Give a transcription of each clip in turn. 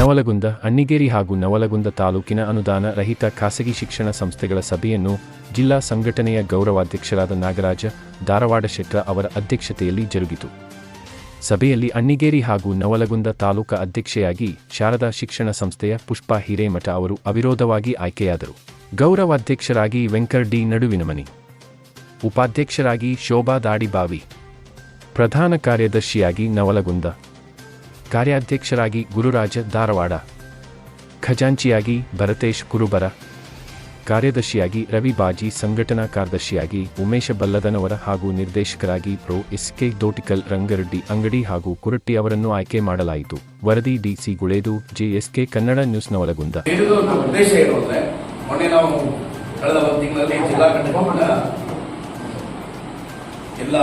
ನವಲಗುಂದ, ಅಣ್ಣಿಗೇರಿ ಹಾಗೂ ನವಲಗುಂದ ತಾಲೂಕಿನ ಅನುದಾನ ರಹಿತ ಖಾಸಗಿ ಶಿಕ್ಷಣ ಸಂಸ್ಥೆಗಳ ಸಭೆಯನ್ನು ಜಿಲ್ಲಾ ಸಂಘಟನೆಯ ಗೌರವಾಧ್ಯಕ್ಷರಾದ ನಾಗರಾಜ, ಧಾರವಾಡ ಶೆಟ್ರ ಅವರ ಅಧ್ಯಕ್ಷತೆಯಲ್ಲಿ ಜರುಗಿತು. ಸಭೆಯಲ್ಲಿ ಅಣ್ಣಿಗೇರಿ ಹಾಗೂ ನವಲಗುಂದ ತಾಲೂಕಾ ಅಧ್ಯಕ್ಷೆಯಾಗಿ ಶಾರದಾ ಶಿಕ್ಷಣ ಸಂಸ್ಥೆಯ ಪುಷ್ಪಾ ಹಿರೇಮಠ ಅವರು ಅವಿರೋಧವಾಗಿ ಆಯ್ಕೆಯಾದರು. ಗೌರವಾಧ್ಯಕ್ಷರಾಗಿ ವೆಂಕರ್ ಡಿ ನಡುವಿನಮನಿ. ಉಪಾಧ್ಯಕ್ಷರಾಗಿ ಶೋಭಾ ದಾಡಿಬಾವಿ. ಪ್ರಧಾನ ಕಾರ್ಯದರ್ಶಿಯಾಗಿ ನವಲಗುಂದ. ಕಾರ್ಯಾಧ್ಯಕ್ಷರಾಗಿ ಗುರುರಾಜ ಧಾರವಾಡ. ಖಜಾಂಚಿಯಾಗಿ ಭರತೇಶ್ ಕುರುಬರ. ಕಾರ್ಯದರ್ಶಿಯಾಗಿ ರವಿ ಬಾಜಿ, ಸಂಘಟನಾ ಕಾರ್ಯದರ್ಶಿಯಾಗಿ ಉಮೇಶ ಬಲ್ಲದನವರ ಹಾಗೂ ನಿರ್ದೇಶಕರಾಗಿ prof S K Dotikal Rangareddy, Angadi ಹಾಗೂ ಕುರಟ್ಟಿ ಅವರನ್ನು ಆಯ್ಕೆ ಮಾಡಲಾಯಿತು. ವರದಿ DC Guledu JSK Kannada news Navalagunda ಹೇಳಿದ ಒಂದು ಉದ್ದೇಶ ಏನು ಅಂದ್ರೆ ಮೊನ್ನೆ ನಾವು ಕಳೆದ ಒಂದು ತಿಂಗಳಲ್ಲಿ ಜಿಲ್ಲಾ ಘಟಕದಿಂದ ಎಲ್ಲ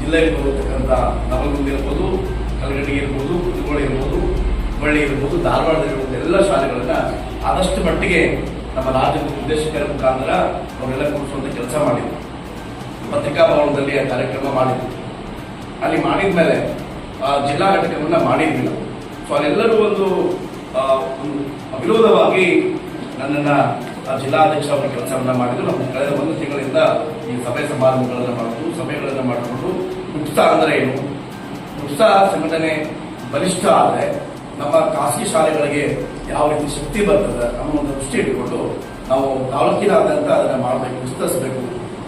ಜಿಲ್ಲೆಯಲ್ಲಿ ಬರತಕ್ಕಂಥ ನವಲಗುಂದ ಇರ್ಬೋದು ಕಲಗಡಿ ಇರ್ಬೋದು, ಹುಬ್ಬಳ್ಳಿ ಇರ್ಬೋದು ಧಾರವಾಡದಲ್ಲಿರುವಂಥ ಎಲ್ಲ ಶಾಲೆಗಳನ್ನು ಆದಷ್ಟು ಮಟ್ಟಿಗೆ ನಮ್ಮ ರಾಜ್ಯದ ನಿರ್ದೇಶಕರ ಮುಖಾಂತರ ಅವರೆಲ್ಲ ಕೂಡಿಸುವಂಥ ಕೆಲಸ ಮಾಡಿದ್ರು. ಪತ್ರಿಕಾ ಭವನದಲ್ಲಿ ಆ ಕಾರ್ಯಕ್ರಮ ಮಾಡಿದ್ರು. ಅಲ್ಲಿ ಮಾಡಿದ ಮೇಲೆ ಜಿಲ್ಲಾ ಘಟಕವನ್ನು ಮಾಡಿದ್ವಿ ಸೊ ಅಲ್ಲೆಲ್ಲರೂ ಒಂದು ಅವಿರೋಧವಾಗಿ ನನ್ನನ್ನು ಆ ಜಿಲ್ಲಾಧ್ಯಕ್ಷ ಅವರ ಕೆಲಸವನ್ನು ಮಾಡಿದ್ರು. ನಮ್ಮ ಕಳೆದ ಒಂದು ತಿಂಗಳಿಂದ ಈ ಸಭೆ ಸಮಾರಂಭಗಳನ್ನು ಮಾಡಿದ್ರು ಸಭೆಗಳನ್ನು ಮಾಡಿಕೊಂಡು ಉಚಿತ ಅಂದರೆ ಏನು ಉತ್ಸಾಹ ಸಂಘಟನೆ ಬಲಿಷ್ಠ ಆದರೆ ನಮ್ಮ ಖಾಸಗಿ ಶಾಲೆಗಳಿಗೆ ಯಾವ ರೀತಿ ಶಕ್ತಿ ಬರ್ತದೆ ಅನ್ನೋ ಒಂದು ದೃಷ್ಟಿ ಇಟ್ಟುಕೊಂಡು ನಾವು ತಾಲೂಕಿನಾದ್ಯಂತ ಅದನ್ನು ಮಾಡಬೇಕು, ವಿಸ್ತರಿಸಬೇಕು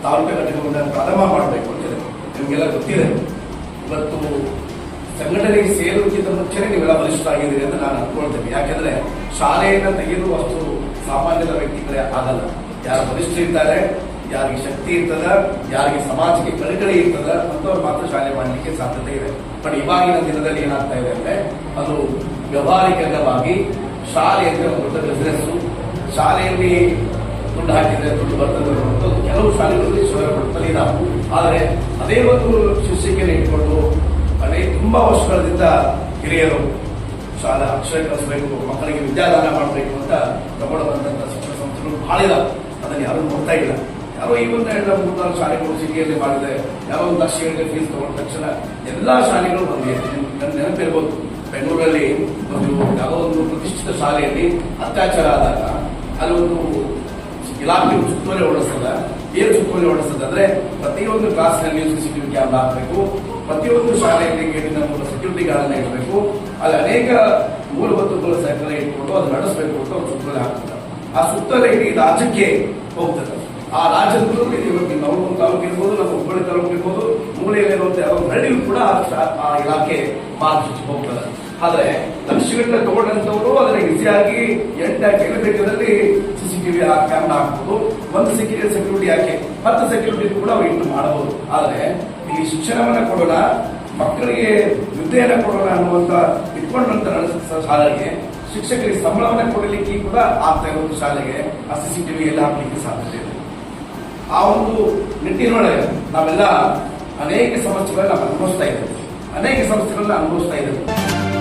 ತಾಲೂಕು ಘಟಕವನ್ನ ಪ್ರಾರಂಭ ಮಾಡಬೇಕು ಅಂತಿದೆ ನಿಮಗೆಲ್ಲ ಗೊತ್ತಿದೆ. ಇವತ್ತು ಸಂಘಟನೆಗೆ ಸೇರುವುದಕ್ಕಿಂತ ಮುಂಚೆನೇ ನೀವೆಲ್ಲ ಬಲಿಷ್ಠ ಆಗಿದ್ದೀರಿ ಅಂತ ನಾನು ಅಂದ್ಕೊಳ್ತೇನೆ ಯಾಕೆಂದ್ರೆ ಶಾಲೆಯನ್ನು ತೆಗೆಯುವಷ್ಟು ಸಾಮಾನ್ಯದ ವ್ಯಕ್ತಿಗಳೇ ಆಗಲ್ಲ. ಯಾರು ಬಲಿಷ್ಠ ಇರ್ತಾರೆ ಯಾರಿಗೆ ಶಕ್ತಿ ಇರ್ತದ, ಯಾರಿಗೆ ಸಮಾಜಕ್ಕೆ ಕಳಕಳಿ ಇರ್ತದ ಅಂತವ್ರು ಮಾತ್ರ ಶಾಲೆ ಮಾಡಲಿಕ್ಕೆ ಸಾಧ್ಯತೆ ಇದೆ. ಬಟ್ ಇವಾಗಿನ ದಿನದಲ್ಲಿ ಏನಾಗ್ತಾ ಇದೆ ಅಂದ್ರೆ, ಅದು ವ್ಯವಹಾರಿಕವಾಗಿ ಶಾಲೆ ಅಂದ್ರೆ ಒಂದು ದೊಡ್ಡ ಬಿಸ್ನೆಸ್ ಶಾಲೆಯಲ್ಲಿ ದುಡ್ಡು ಹಾಕಿದ್ರೆ ದುಡ್ಡು ಬರ್ತದೆ ಕೆಲವು ಶಾಲೆಗಳಲ್ಲಿ ಶಿವರ ಪಡ್ತಲೇ ಇದಾವೆ ಆದರೆ ಅದೇ ಒಂದು ಶಿಕ್ಷಕಿಯನ್ನು ಇಟ್ಕೊಂಡು ಅದೇ ತುಂಬಾ ವರ್ಷಗಳಿಂದ ಹಿರಿಯರು ಶಾಲಾ ಅಕ್ಷರ ಕಲಿಸಬೇಕು, ಮಕ್ಕಳಿಗೆ ವಿದ್ಯಾದಾನ ಮಾಡಬೇಕು ಅಂತ ತಗೊಂಡು ಬಂದಂತ ಶಿಕ್ಷಣ ಸಂಸ್ಥೆಗಳು ಬಹಳ ಇದಾವೆ. ಅದನ್ನು ಯಾರು ನೋಡ್ತಾ ಇಲ್ಲ. ಯಾರೋ ಈ ಒಂದು ಎರಡು ಮೂರು ನಾಲ್ಕು ಶಾಲೆಗಳು, ಸಿಟಿಯಲ್ಲಿ ಮಾಡಿದೆ ಯಾವ ಒಂದು ಲಕ್ಷ ಗಂಟೆ ಫೀಸ್ ತಗೊಂಡ ತಕ್ಷಣ ಎಲ್ಲ ಶಾಲೆಗಳು ಬಂದಿದೆ ನನ್ನ ನೆನಪಿರ್ಬೋದು, ಬೆಂಗಳೂರಲ್ಲಿ ಒಂದು ಯಾವ ಒಂದು ಪ್ರತಿಷ್ಠಿತ ಶಾಲೆಯಲ್ಲಿ ಅತ್ಯಾಚಾರ ಆದಾಗ ಅಲ್ಲಿ ಒಂದು ಇಲಾಖೆ ಸುತ್ತೋಲೆ ಓಡಿಸ್ತದ ಏನು ಸುತ್ತೋಲೆ ಓಡಿಸ್ತದೆ ಅಂದ್ರೆ ಪ್ರತಿಯೊಂದು ಕ್ಲಾಸ್ನಲ್ಲಿ ಟಿವಿ ಕ್ಯಾಮ್ರಾ ಹಾಕಬೇಕು, ಪ್ರತಿಯೊಂದು ಶಾಲೆಯಲ್ಲಿ ಗೇಟಿನ ಮೂಲಕ ಸೆಕ್ಯೂರಿಟಿ ಗಾರ್ಡ್ ಇಡಬೇಕು, ಅಲ್ಲಿ ಅನೇಕ ಮೂಲಭೂತಗಳ ಸಹಕಾರ ಇಟ್ಕೊಂಡು ಅದು ನಡೆಸಬೇಕು ಅಂತ ಒಂದು ಸುತ್ತೋಲೆ ಹಾಕ್ತಾರೆ. ಆ ಸುತ್ತೋಲೆ ಇಡೀ ರಾಜ್ಯಕ್ಕೆ ಹೋಗ್ತದೆ. ಆ ರಾಜ್ಯದಲ್ಲಿ ಇವತ್ತು ನಾವು ತಾಲೂಕು ಇರ್ಬೋದು, ನಮ್ಮ ಹುಬ್ಬಳ್ಳಿ ತಾಲೂಕು ಇರ್ಬೋದು ಮೂಲೆಯಲ್ಲಿರುವಂತ ಯಾವ ಹಳ್ಳಿಯೂ ಕೂಡ ಆ ಇಲಾಖೆ ಮಾರ್ಗಸೂಚಿ ಹೋಗ್ತದೆ. ಆದ್ರೆ ಲಕ್ಷಗಟ್ಟಲೆ ತಗೊಂಡಂತವರು ಅದನ್ನ ಈಸಿಯಾಗಿ ಎಂಟಾಗಿ ಬೇಕಾದಲ್ಲಿ ಸಿಸಿಟಿವಿ ಕ್ಯಾಮ್ರಾ ಹಾಕ್ಬೋದು, ಒಂದು ಸೆಕ್ಯೂರಿಟಿ ಸೆಕ್ಯೂರಿಟಿ ಹಾಕಿ ಹತ್ತು ಸೆಕ್ಯೂರಿಟಿ ಕೂಡ ಇಟ್ಟು ಮಾಡಬಹುದು. ಆದರೆ ಇಲ್ಲಿ ಶಿಕ್ಷಣವನ್ನ ಕೊಡೋಣ, ಮಕ್ಕಳಿಗೆ ವಿದ್ಯೆಯನ್ನ ಕೊಡೋಣ ಅನ್ನುವಂತ ಇಟ್ಕೊಂಡಂತ ಶಾಲೆಗೆ, ಶಿಕ್ಷಕರಿಗೆ ಸಂಬಳವನ್ನ ಕೊಡಲಿಕ್ಕೆ ಕೂಡ ಆಗ್ತಾ ಇರೋದು ಶಾಲೆಗೆ ಆ ಸಿಸಿಟಿವಿ ಎಲ್ಲ ಹಾಕ್ಲಿಕ್ಕೆ ಸಾಧ್ಯತೆ ಇದೆ. ಆ ಒಂದು ನಿಟ್ಟಿನೊಳಗೆ ನಾವೆಲ್ಲ ಅನೇಕ ಸಮಸ್ಯೆಗಳನ್ನ ಅನುಭವಿಸ್ತಾ ಇದ್ದೇವೆ. ಅನೇಕ ಸಮಸ್ಯೆಗಳನ್ನ ಅನುಭವಿಸ್ತಾ ಇದ್ದೇವೆ.